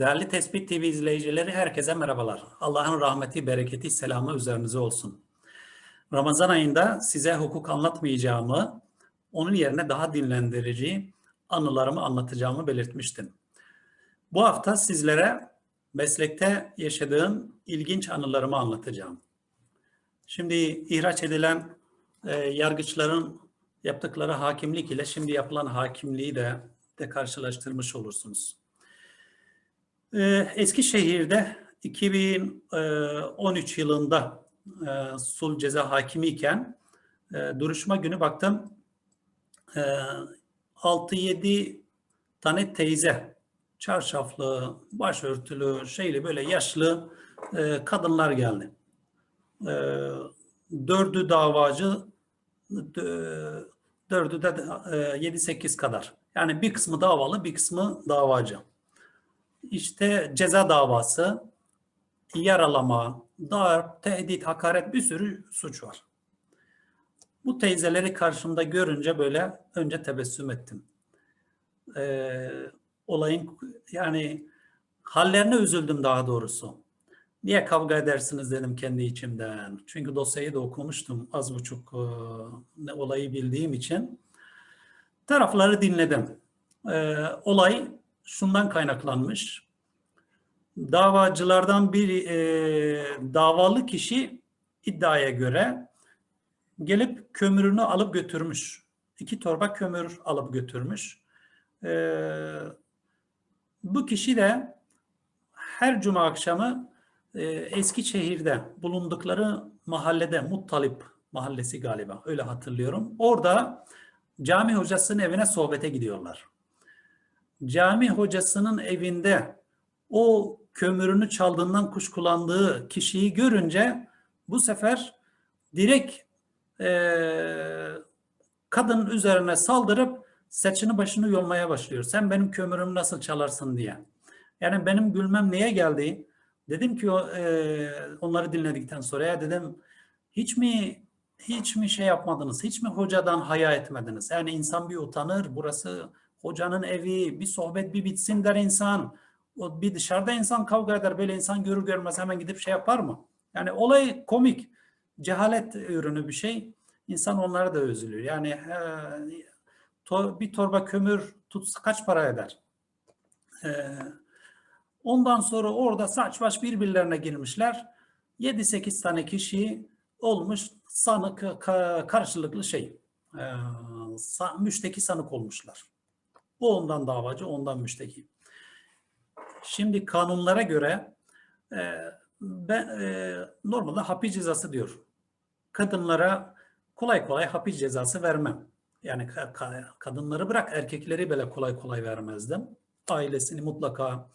Değerli Tespit TV izleyicileri herkese merhabalar. Allah'ın rahmeti, bereketi, selamı üzerinize olsun. Ramazan ayında size hukuk anlatmayacağımı, onun yerine daha dinlendirici anılarımı anlatacağımı belirtmiştim. Bu hafta sizlere meslekte yaşadığım ilginç anılarımı anlatacağım. Şimdi ihraç edilen e, yargıçların yaptıkları hakimlik ile şimdi yapılan hakimliği de, de karşılaştırmış olursunuz. Ee, Eskişehir'de 2013 yılında e, sul ceza hakimi iken e, duruşma günü baktım e, 6-7 tane teyze çarşaflı, başörtülü, şeyli böyle yaşlı e, kadınlar geldi. E, dördü davacı, dö- dördü de e, 7-8 kadar. Yani bir kısmı davalı, bir kısmı davacı. İşte ceza davası, yaralama, darp, tehdit, hakaret bir sürü suç var. Bu teyzeleri karşımda görünce böyle önce tebessüm ettim. Ee, olayın yani hallerine üzüldüm daha doğrusu. Niye kavga edersiniz dedim kendi içimden. Çünkü dosyayı da okumuştum az buçuk e, olayı bildiğim için. Tarafları dinledim. Ee, olay şundan kaynaklanmış. Davacılardan bir e, davalı kişi iddiaya göre gelip kömürünü alıp götürmüş. İki torba kömür alıp götürmüş. Ee, bu kişi de her cuma akşamı e, Eskişehir'de bulundukları mahallede Muttalip mahallesi galiba öyle hatırlıyorum. Orada cami hocasının evine sohbete gidiyorlar cami hocasının evinde o kömürünü çaldığından kuşkulandığı kişiyi görünce bu sefer direkt e, kadının üzerine saldırıp saçını başını yolmaya başlıyor. Sen benim kömürümü nasıl çalarsın diye. Yani benim gülmem neye geldi? Dedim ki e, onları dinledikten sonra ya dedim hiç mi hiç mi şey yapmadınız? Hiç mi hocadan haya etmediniz? Yani insan bir utanır. Burası hocanın evi, bir sohbet bir bitsin der insan. O bir dışarıda insan kavga eder. Böyle insan görür görmez hemen gidip şey yapar mı? Yani olay komik. Cehalet ürünü bir şey. İnsan onlara da üzülüyor. Yani e, to, bir torba kömür tutsa kaç para eder? E, ondan sonra orada saç baş birbirlerine girmişler. 7-8 tane kişi olmuş sanık ka- karşılıklı şey. E, müşteki sanık olmuşlar. Bu ondan davacı, ondan müşteki. Şimdi kanunlara göre e, ben e, normalde hapis cezası diyor. Kadınlara kolay kolay hapis cezası vermem. Yani ka- ka- kadınları bırak erkekleri bile kolay kolay vermezdim. Ailesini mutlaka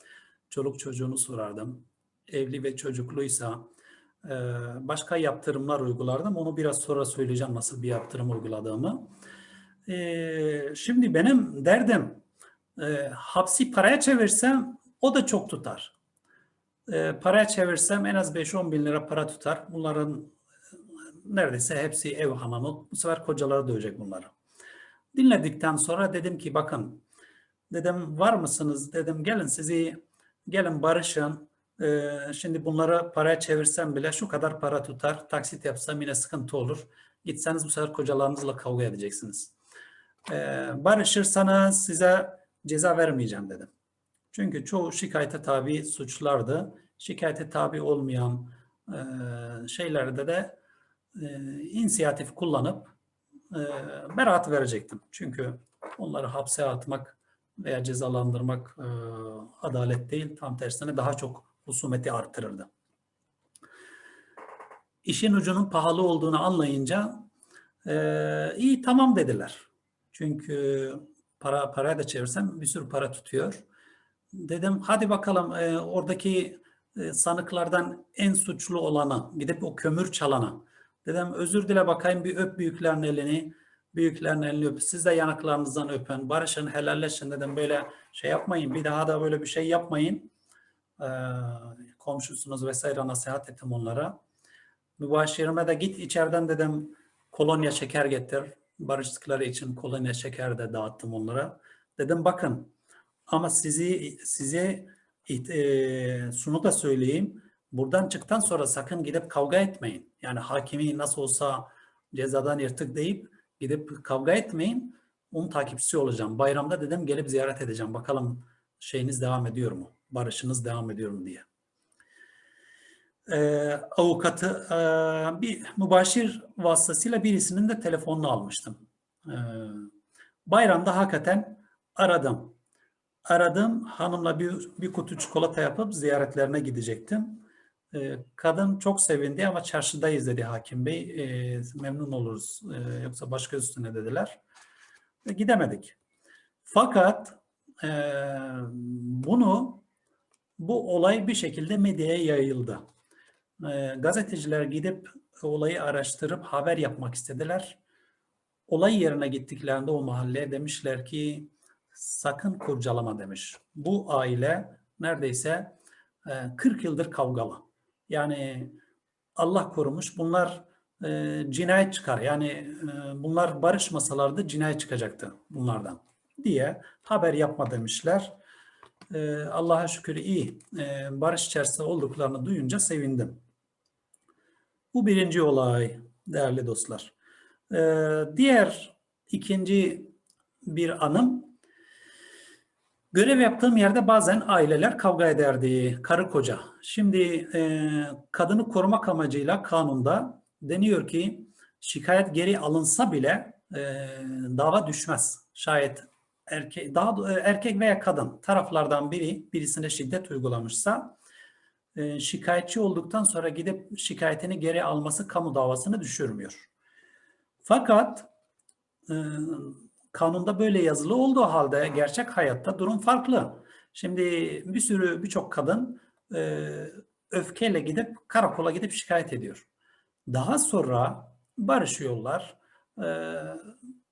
çoluk çocuğunu sorardım. Evli ve çocukluysa e, başka yaptırımlar uygulardım. Onu biraz sonra söyleyeceğim nasıl bir yaptırım uyguladığımı. Ee, şimdi benim derdim e, hapsi paraya çevirsem o da çok tutar. E, paraya çevirsem en az 5-10 bin lira para tutar. Bunların e, neredeyse hepsi ev hanımı. Bu sefer kocaları dövecek bunları. Dinledikten sonra dedim ki bakın dedim var mısınız dedim gelin sizi gelin barışın. E, şimdi bunları paraya çevirsem bile şu kadar para tutar. Taksit yapsam yine sıkıntı olur. Gitseniz bu sefer kocalarınızla kavga edeceksiniz. Ee, barışırsanız size ceza vermeyeceğim dedim. Çünkü çoğu şikayete tabi suçlardı. Şikayete tabi olmayan e, şeylerde de e, inisiyatif kullanıp e, beraat verecektim. Çünkü onları hapse atmak veya cezalandırmak e, adalet değil, tam tersine daha çok husumeti artırırdı. İşin ucunun pahalı olduğunu anlayınca e, iyi tamam dediler. Çünkü para paraya da çevirsem bir sürü para tutuyor. Dedim hadi bakalım e, oradaki e, sanıklardan en suçlu olanı gidip o kömür çalana. Dedim özür dile bakayım bir öp büyüklerin elini. Büyüklerin elini öp. Siz de yanaklarınızdan öpün. Barışın, helalleşin dedim. Böyle şey yapmayın. Bir daha da böyle bir şey yapmayın. E, komşusunuz vesaire nasihat ettim onlara. Mübaşirime de git içeriden dedim kolonya şeker getir barıştıkları için kolonya şeker de dağıttım onlara. Dedim bakın ama sizi size e, şunu da söyleyeyim. Buradan çıktıktan sonra sakın gidip kavga etmeyin. Yani hakimi nasıl olsa cezadan yırtık deyip gidip kavga etmeyin. Onun takipçisi olacağım. Bayramda dedim gelip ziyaret edeceğim. Bakalım şeyiniz devam ediyor mu? Barışınız devam ediyor mu diye. Ee, avukatı e, bir mübaşir vasıtasıyla birisinin de telefonunu almıştım. Ee, bayramda hakikaten aradım. Aradım. Hanımla bir, bir kutu çikolata yapıp ziyaretlerine gidecektim. Ee, kadın çok sevindi ama çarşıdayız dedi hakim bey. Ee, memnun oluruz. Ee, yoksa başka üstüne dediler. Ve gidemedik. Fakat e, bunu bu olay bir şekilde medyaya yayıldı. E, gazeteciler gidip olayı araştırıp haber yapmak istediler. Olay yerine gittiklerinde o mahalleye demişler ki sakın kurcalama demiş. Bu aile neredeyse e, 40 yıldır kavgalı. Yani Allah korumuş bunlar e, cinayet çıkar. Yani e, bunlar barışmasalardı cinayet çıkacaktı bunlardan diye haber yapma demişler. E, Allah'a şükür iyi. E, barış içerisinde olduklarını duyunca sevindim. Bu birinci olay değerli dostlar. E, diğer ikinci bir anım Görev yaptığım yerde bazen aileler kavga ederdi, karı koca. Şimdi e, kadını korumak amacıyla kanunda deniyor ki şikayet geri alınsa bile e, dava düşmez. Şayet erkek, daha erkek veya kadın taraflardan biri birisine şiddet uygulamışsa e, şikayetçi olduktan sonra gidip şikayetini geri alması kamu davasını düşürmüyor. Fakat e, kanunda böyle yazılı olduğu halde gerçek hayatta durum farklı. Şimdi bir sürü birçok kadın e, öfkeyle gidip karakola gidip şikayet ediyor. Daha sonra barışıyorlar,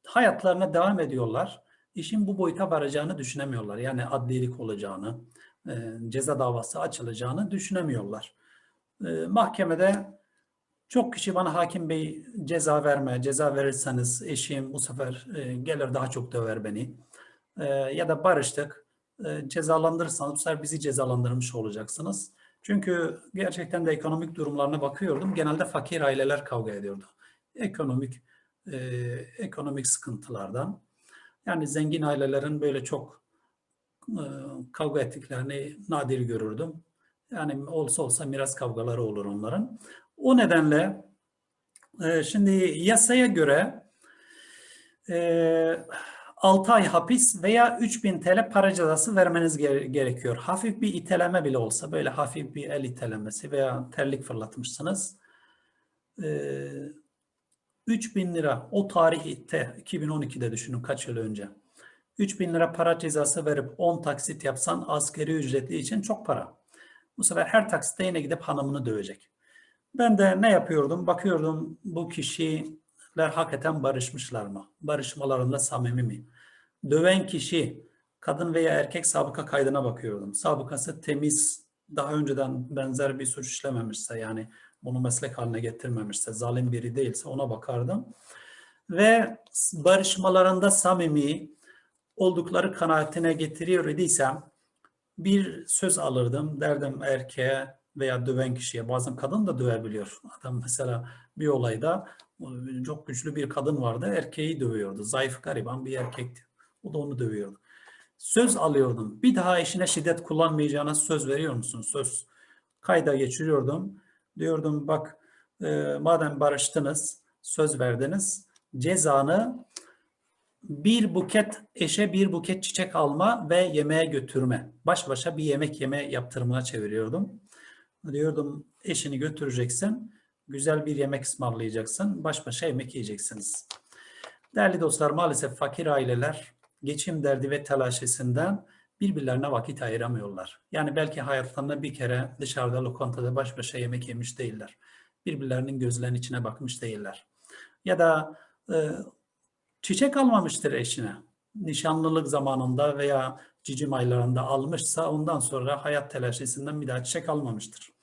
hayatlarına devam ediyorlar. İşin bu boyuta varacağını düşünemiyorlar. Yani adlilik olacağını, e, ceza davası açılacağını düşünemiyorlar. E, mahkemede çok kişi bana hakim bey ceza verme, ceza verirseniz eşim bu sefer e, gelir daha çok döver beni. Ya da barıştık, cezalandırırsanız bu sefer bizi cezalandırmış olacaksınız. Çünkü gerçekten de ekonomik durumlarına bakıyordum. Genelde fakir aileler kavga ediyordu. Ekonomik ekonomik sıkıntılardan. Yani zengin ailelerin böyle çok kavga ettiklerini nadir görürdüm. Yani olsa olsa miras kavgaları olur onların. O nedenle e, şimdi yasaya göre e, 6 ay hapis veya 3000 TL para cezası vermeniz gere- gerekiyor. Hafif bir iteleme bile olsa böyle hafif bir el itelemesi veya terlik fırlatmışsınız. E, 3000 lira o tarihte 2012'de düşünün kaç yıl önce. 3000 lira para cezası verip 10 taksit yapsan askeri ücretli için çok para. Bu sefer her taksitte yine gidip hanımını dövecek. Ben de ne yapıyordum? Bakıyordum bu kişiler hakikaten barışmışlar mı? Barışmalarında samimi mi? Döven kişi kadın veya erkek sabıka kaydına bakıyordum. Sabıkası temiz, daha önceden benzer bir suç işlememişse yani bunu meslek haline getirmemişse, zalim biri değilse ona bakardım. Ve barışmalarında samimi oldukları kanaatine getiriyor idiysem bir söz alırdım. Derdim erkeğe veya döven kişiye. Bazen kadın da dövebiliyor. Adam mesela bir olayda çok güçlü bir kadın vardı. Erkeği dövüyordu. Zayıf gariban bir erkekti. O da onu dövüyordu. Söz alıyordum. Bir daha eşine şiddet kullanmayacağına söz veriyor musun? Söz. Kayda geçiriyordum. Diyordum bak e, madem barıştınız, söz verdiniz. Cezanı bir buket eşe bir buket çiçek alma ve yemeğe götürme. Baş başa bir yemek yeme yaptırımına çeviriyordum. Diyordum eşini götüreceksin. Güzel bir yemek ısmarlayacaksın. Baş başa yemek yiyeceksiniz. Değerli dostlar maalesef fakir aileler geçim derdi ve telaşesinden birbirlerine vakit ayıramıyorlar. Yani belki hayatlarında bir kere dışarıda lokantada baş başa yemek yemiş değiller. Birbirlerinin gözlerinin içine bakmış değiller. Ya da e, çiçek almamıştır eşine. Nişanlılık zamanında veya cicim aylarında almışsa ondan sonra hayat telaşesinden bir daha çiçek almamıştır.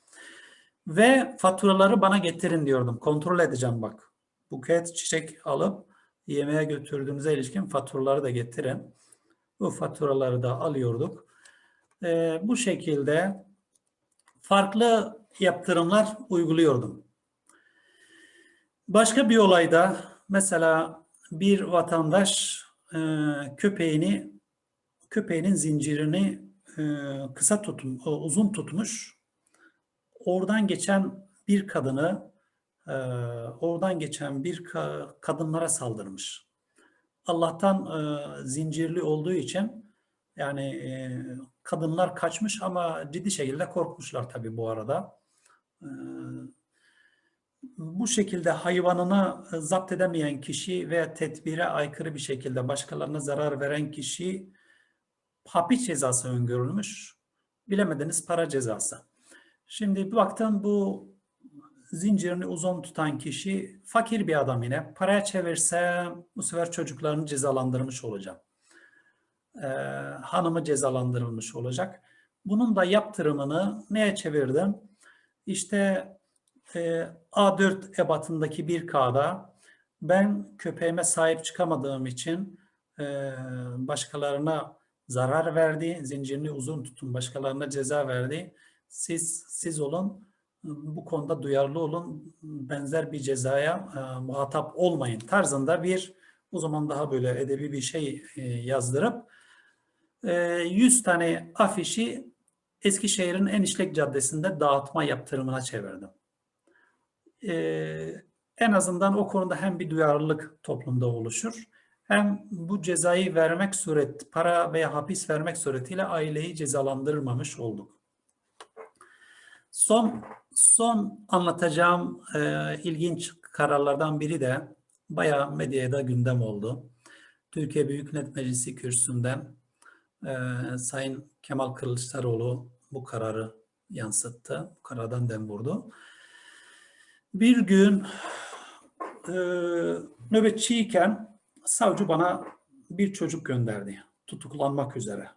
Ve faturaları bana getirin diyordum. Kontrol edeceğim bak. Buket çiçek alıp yemeğe götürdüğünüze ilişkin faturaları da getirin. Bu faturaları da alıyorduk. Ee, bu şekilde farklı yaptırımlar uyguluyordum. Başka bir olayda mesela bir vatandaş e, köpeğini köpeğinin zincirini e, kısa tutun, o uzun tutmuş. Oradan geçen bir kadını e, oradan geçen bir ka- kadınlara saldırmış. Allah'tan e, zincirli olduğu için yani e, kadınlar kaçmış ama ciddi şekilde korkmuşlar tabii bu arada. E, bu şekilde hayvanını e, zapt edemeyen kişi ve tedbire aykırı bir şekilde başkalarına zarar veren kişi hapis cezası öngörülmüş. Bilemediniz para cezası. Şimdi bir baktım bu zincirini uzun tutan kişi fakir bir adam yine. Paraya çevirsem bu sefer çocuklarını cezalandırmış olacağım. Ee, hanımı cezalandırılmış olacak. Bunun da yaptırımını neye çevirdim? İşte A4 ebatındaki bir kağıda ben köpeğime sahip çıkamadığım için e, başkalarına zarar verdi, zincirini uzun tutun, başkalarına ceza verdi. Siz siz olun, bu konuda duyarlı olun, benzer bir cezaya e, muhatap olmayın tarzında bir o zaman daha böyle edebi bir şey e, yazdırıp e, 100 tane afişi Eskişehir'in en işlek caddesinde dağıtma yaptırımına çevirdim. E, en azından o konuda hem bir duyarlılık toplumda oluşur hem bu cezayı vermek suret, para veya hapis vermek suretiyle aileyi cezalandırmamış olduk. Son son anlatacağım e, ilginç kararlardan biri de bayağı medyada gündem oldu. Türkiye Büyük Millet Meclisi kürsüsünden e, Sayın Kemal Kılıçdaroğlu bu kararı yansıttı. Bu karardan dem vurdu. Bir gün e, nöbetçiyken savcı bana bir çocuk gönderdi. Tutuklanmak üzere.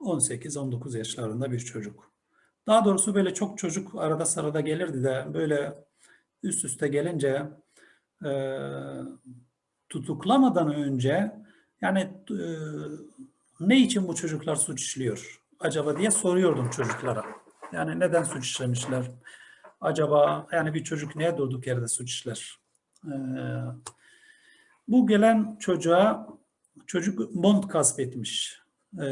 18-19 yaşlarında bir çocuk. Daha doğrusu böyle çok çocuk arada sırada gelirdi de böyle üst üste gelince e, tutuklamadan önce yani e, ne için bu çocuklar suç işliyor acaba diye soruyordum çocuklara. Yani neden suç işlemişler? Acaba yani bir çocuk niye durduk yerde suç işler? E, bu gelen çocuğa çocuk mont gasp etmiş. E,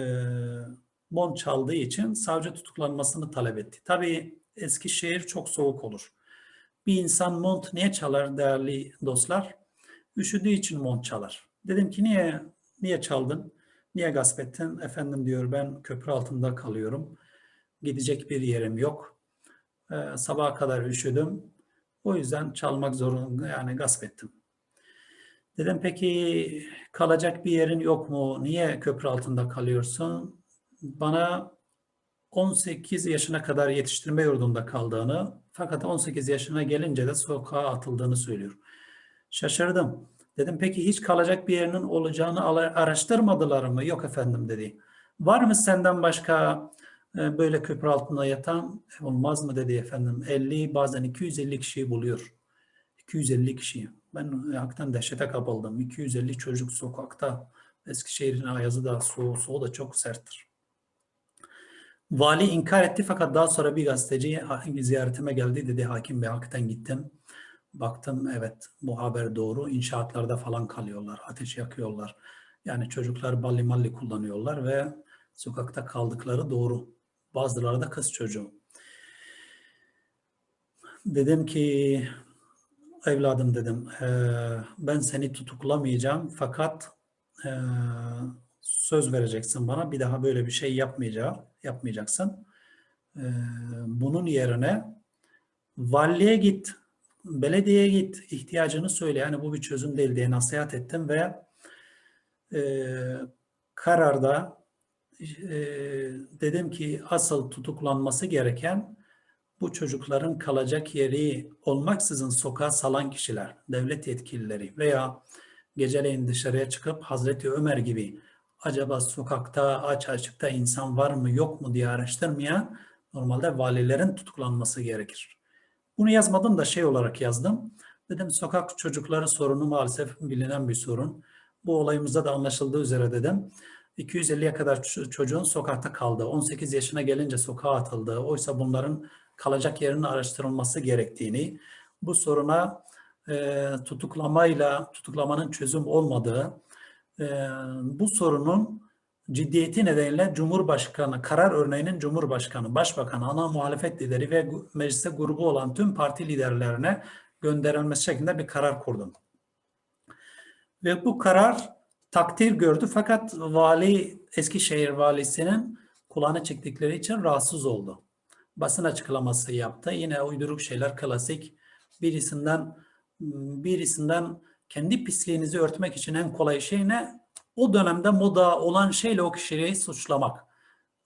mont çaldığı için savcı tutuklanmasını talep etti. Tabii Eskişehir çok soğuk olur. Bir insan mont niye çalar değerli dostlar? Üşüdüğü için mont çalar. Dedim ki niye niye çaldın? Niye gasp ettin? Efendim diyor ben köprü altında kalıyorum. Gidecek bir yerim yok. Ee, sabaha kadar üşüdüm. O yüzden çalmak zorunda yani gasp ettim. Dedim peki kalacak bir yerin yok mu? Niye köprü altında kalıyorsun? Bana 18 yaşına kadar yetiştirme yurdunda kaldığını fakat 18 yaşına gelince de sokağa atıldığını söylüyor. Şaşırdım. Dedim peki hiç kalacak bir yerinin olacağını araştırmadılar mı? Yok efendim dedi. Var mı senden başka e, böyle köprü altında yatan? E, olmaz mı dedi efendim. 50 bazen 250 kişiyi buluyor. 250 kişiyi. Ben hakikaten dehşete kapıldım. 250 çocuk sokakta. Eskişehir'in ayazı da soğuğu, soğuğu da çok serttir. Vali inkar etti fakat daha sonra bir gazeteci ziyaretime geldi dedi hakim bey hakikaten gittim. Baktım evet bu haber doğru. İnşaatlarda falan kalıyorlar. Ateş yakıyorlar. Yani çocuklar balli malli kullanıyorlar ve sokakta kaldıkları doğru. Bazıları da kız çocuğu. Dedim ki evladım dedim ben seni tutuklamayacağım fakat söz vereceksin bana bir daha böyle bir şey yapmayacağım, yapmayacaksın. bunun yerine valliye git, belediyeye git, ihtiyacını söyle. Yani bu bir çözüm değil diye nasihat ettim ve kararda dedim ki asıl tutuklanması gereken bu çocukların kalacak yeri olmaksızın sokağa salan kişiler, devlet yetkilileri veya geceleyin dışarıya çıkıp Hazreti Ömer gibi acaba sokakta aç açıkta insan var mı yok mu diye araştırmayan normalde valilerin tutuklanması gerekir. Bunu yazmadım da şey olarak yazdım. Dedim sokak çocukları sorunu maalesef bilinen bir sorun. Bu olayımızda da anlaşıldığı üzere dedim. 250'ye kadar çocuğun sokakta kaldığı, 18 yaşına gelince sokağa atıldığı, oysa bunların kalacak yerinin araştırılması gerektiğini, bu soruna e, tutuklamayla tutuklamanın çözüm olmadığı, e, bu sorunun ciddiyeti nedeniyle Cumhurbaşkanı, karar örneğinin Cumhurbaşkanı, Başbakanı, ana muhalefet lideri ve mecliste grubu olan tüm parti liderlerine gönderilmesi şeklinde bir karar kurdum. Ve bu karar takdir gördü fakat vali, Eskişehir valisinin kulağına çektikleri için rahatsız oldu. Basın açıklaması yaptı. Yine uyduruk şeyler klasik. Birisinden birisinden kendi pisliğinizi örtmek için en kolay şey ne? O dönemde moda olan şeyle o kişiyi suçlamak.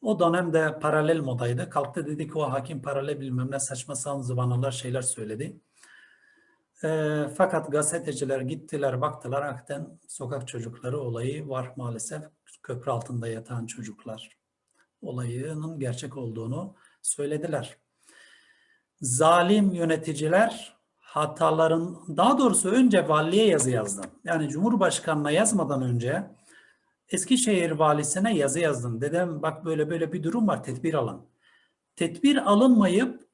O dönemde paralel modaydı. Kalktı dedi ki o hakim paralel bilmem ne saçma sapan zıvanalar şeyler söyledi. E, fakat gazeteciler gittiler baktılar hakikaten sokak çocukları olayı var maalesef. Köprü altında yatan çocuklar olayının gerçek olduğunu söylediler. Zalim yöneticiler hataların daha doğrusu önce valiye yazı yazdım. Yani Cumhurbaşkanına yazmadan önce Eskişehir valisine yazı yazdım. Dedim bak böyle böyle bir durum var tedbir alın. Tedbir alınmayıp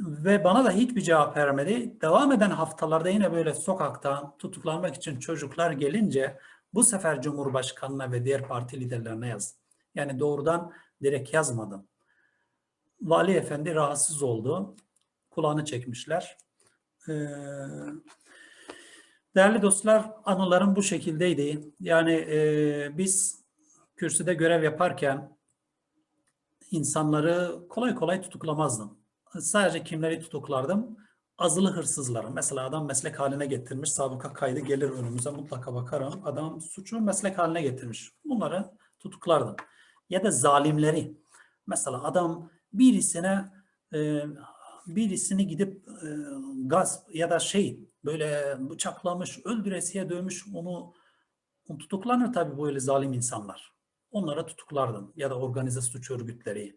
ve bana da hiçbir cevap vermedi. Devam eden haftalarda yine böyle sokakta tutuklanmak için çocuklar gelince bu sefer Cumhurbaşkanına ve diğer parti liderlerine yazdım. Yani doğrudan direkt yazmadım. Vali Efendi rahatsız oldu. Kulağını çekmişler. Ee, değerli dostlar anılarım bu şekildeydi. Yani e, biz kürsüde görev yaparken insanları kolay kolay tutuklamazdım. Sadece kimleri tutuklardım? Azılı hırsızları. Mesela adam meslek haline getirmiş, sabıka kaydı gelir önümüze mutlaka bakarım. Adam suçu meslek haline getirmiş. Bunları tutuklardım. Ya da zalimleri. Mesela adam birisine e, birisini gidip e, gasp ya da şey böyle bıçaklamış, öldüresiye dövmüş onu, tutuklanır tabii böyle zalim insanlar. Onlara tutuklardım ya da organize suç örgütleri,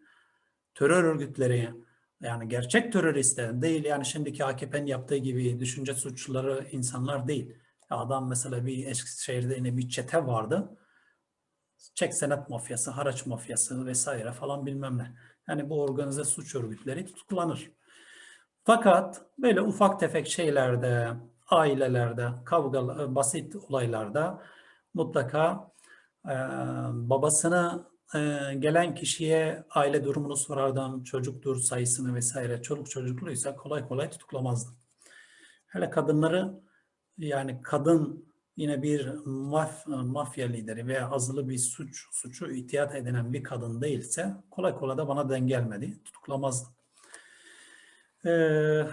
terör örgütleri yani gerçek teröristler değil yani şimdiki AKP'nin yaptığı gibi düşünce suçluları insanlar değil. Adam mesela bir Eskişehir'de yine bir çete vardı. Çek senet mafyası, haraç mafyası vesaire falan bilmem ne. Yani bu organize suç örgütleri tutuklanır. Fakat böyle ufak tefek şeylerde, ailelerde, kavga, basit olaylarda mutlaka e, babasını gelen kişiye aile durumunu sorardım, çocuktur sayısını vesaire. Çoluk çocukluysa kolay kolay tutuklamazdım. Hele kadınları yani kadın yine bir maf, mafya lideri veya azılı bir suç suçu ihtiyat edinen bir kadın değilse kolay kolay da bana denk gelmedi. Tutuklamazdım. Ee,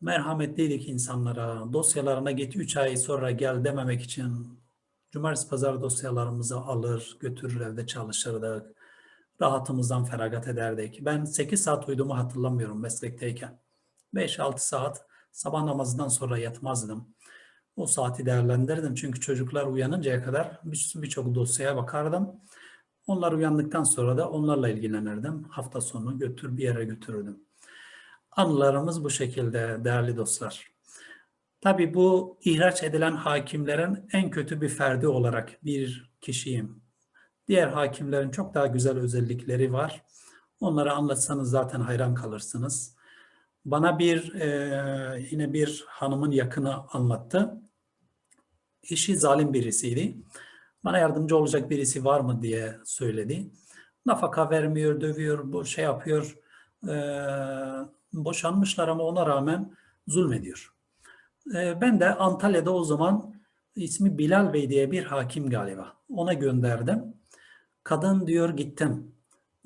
merhametliydik insanlara. Dosyalarına git 3 ay sonra gel dememek için cumartesi pazar dosyalarımızı alır, götürür evde çalışırdık. Rahatımızdan feragat ederdik. Ben 8 saat uyuduğumu hatırlamıyorum meslekteyken. 5-6 saat sabah namazından sonra yatmazdım. O saati değerlendirdim çünkü çocuklar uyanıncaya kadar birçok dosyaya bakardım. Onlar uyandıktan sonra da onlarla ilgilenirdim. Hafta sonu götür bir yere götürürdüm. Anılarımız bu şekilde değerli dostlar. Tabii bu ihraç edilen hakimlerin en kötü bir ferdi olarak bir kişiyim. Diğer hakimlerin çok daha güzel özellikleri var. Onları anlatsanız zaten hayran kalırsınız. Bana bir e, yine bir hanımın yakını anlattı. Eşi zalim birisiydi. Bana yardımcı olacak birisi var mı diye söyledi. Nafaka vermiyor, dövüyor, bu şey yapıyor. E, boşanmışlar ama ona rağmen zulmediyor. E, ben de Antalya'da o zaman ismi Bilal Bey diye bir hakim galiba. Ona gönderdim. Kadın diyor gittim.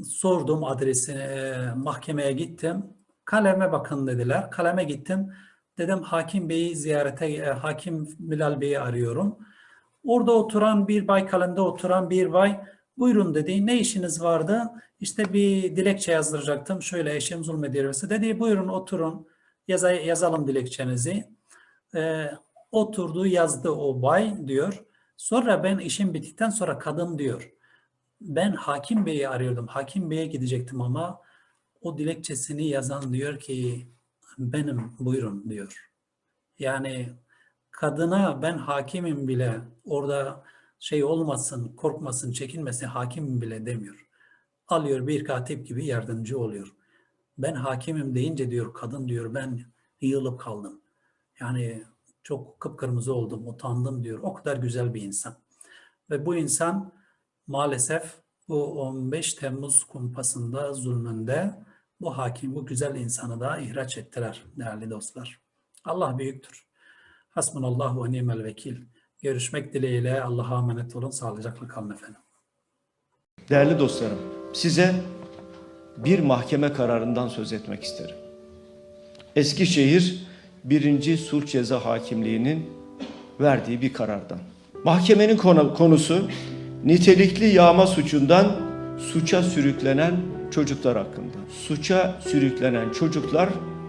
Sordum adresini, e, mahkemeye gittim. Kaleme bakın dediler. Kaleme gittim. Dedim Hakim Bey'i ziyarete, e, Hakim Bilal Bey'i arıyorum. Orada oturan bir bay kalende oturan bir bay buyurun dedi. Ne işiniz vardı? İşte bir dilekçe yazdıracaktım. Şöyle eşim zulmediyor. Dedi buyurun oturun Yaza, yazalım dilekçenizi. Ee, oturdu yazdı o bay diyor. Sonra ben işim bittikten sonra kadın diyor. Ben Hakim Bey'i arıyordum. Hakim Bey'e gidecektim ama o dilekçesini yazan diyor ki benim buyurun diyor. Yani kadına ben hakimim bile orada şey olmasın, korkmasın, çekinmesin hakim bile demiyor. Alıyor bir katip gibi yardımcı oluyor. Ben hakimim deyince diyor kadın diyor ben yığılıp kaldım. Yani çok kıpkırmızı oldum, utandım diyor. O kadar güzel bir insan. Ve bu insan maalesef bu 15 Temmuz kumpasında zulmünde bu hakim, bu güzel insanı da ihraç ettiler değerli dostlar. Allah büyüktür. Hasbunallahu ve nimel vekil. Görüşmek dileğiyle Allah'a emanet olun. Sağlıcakla kalın efendim. Değerli dostlarım, size bir mahkeme kararından söz etmek isterim. Eskişehir 1. Sulh Ceza Hakimliği'nin verdiği bir karardan. Mahkemenin konu- konusu nitelikli yağma suçundan suça sürüklenen çocuklar hakkında. Suça sürüklenen çocuklar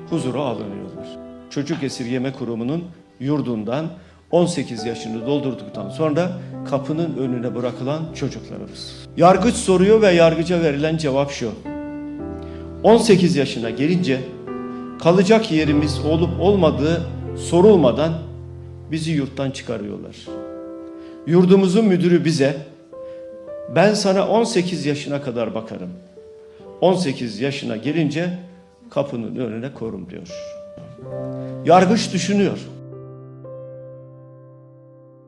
huzura alınıyorlar. Çocuk Esirgeme Kurumu'nun yurdundan 18 yaşını doldurduktan sonra kapının önüne bırakılan çocuklarımız. Yargıç soruyor ve yargıca verilen cevap şu. 18 yaşına gelince kalacak yerimiz olup olmadığı sorulmadan bizi yurttan çıkarıyorlar. Yurdumuzun müdürü bize ben sana 18 yaşına kadar bakarım. 18 yaşına gelince kapının önüne korum diyor. Yargıç düşünüyor.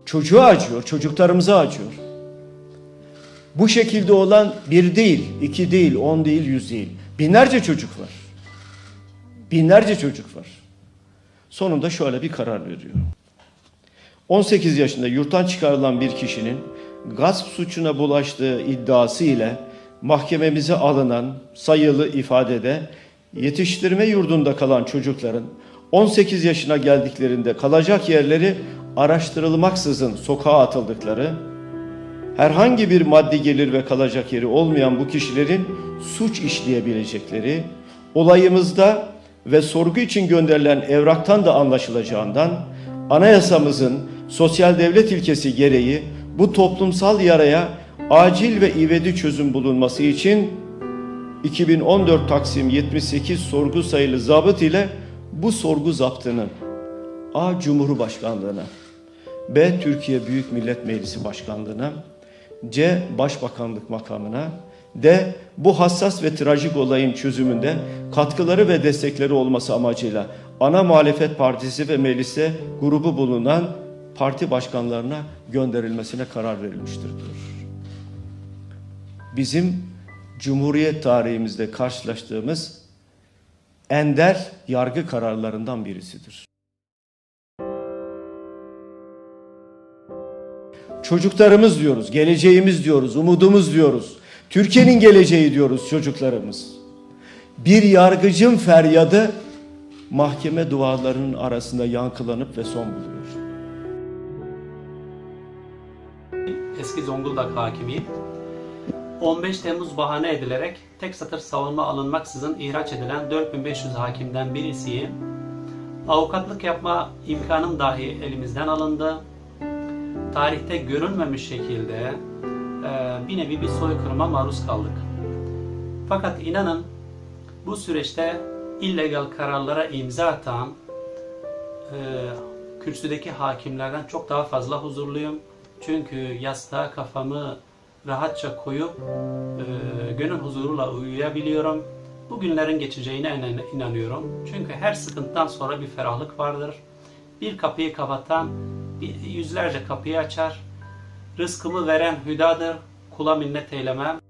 Çocuğa acıyor, çocuklarımıza acıyor. Bu şekilde olan bir değil, iki değil, on değil, yüz değil. Binlerce çocuk var. Binlerce çocuk var. Sonunda şöyle bir karar veriyor. 18 yaşında yurttan çıkarılan bir kişinin gasp suçuna bulaştığı iddiası ile mahkememize alınan sayılı ifadede yetiştirme yurdunda kalan çocukların 18 yaşına geldiklerinde kalacak yerleri araştırılmaksızın sokağa atıldıkları, herhangi bir maddi gelir ve kalacak yeri olmayan bu kişilerin suç işleyebilecekleri, olayımızda ve sorgu için gönderilen evraktan da anlaşılacağından, anayasamızın sosyal devlet ilkesi gereği bu toplumsal yaraya acil ve ivedi çözüm bulunması için 2014 Taksim 78 sorgu sayılı zabıt ile bu sorgu zaptının A. Cumhurbaşkanlığına B. Türkiye Büyük Millet Meclisi Başkanlığına C. Başbakanlık makamına D. Bu hassas ve trajik olayın çözümünde katkıları ve destekleri olması amacıyla ana muhalefet partisi ve meclise grubu bulunan parti başkanlarına gönderilmesine karar verilmiştir. Bizim Cumhuriyet tarihimizde karşılaştığımız ender yargı kararlarından birisidir. Çocuklarımız diyoruz, geleceğimiz diyoruz, umudumuz diyoruz. Türkiye'nin geleceği diyoruz çocuklarımız. Bir yargıcın feryadı mahkeme duvarlarının arasında yankılanıp ve son buluyor. eski Zonguldak hakimiyim. 15 Temmuz bahane edilerek tek satır savunma alınmaksızın ihraç edilen 4500 hakimden birisiyim. Avukatlık yapma imkanım dahi elimizden alındı. Tarihte görülmemiş şekilde e, bir nevi bir soykırıma maruz kaldık. Fakat inanın bu süreçte illegal kararlara imza atan e, kürsüdeki hakimlerden çok daha fazla huzurluyum. Çünkü yastığa kafamı rahatça koyup e, gönül huzuruyla uyuyabiliyorum. Bu günlerin geçeceğine inan- inanıyorum. Çünkü her sıkıntıdan sonra bir ferahlık vardır. Bir kapıyı kapatan bir yüzlerce kapıyı açar. Rızkımı veren hüdadır. Kula minnet eylemem.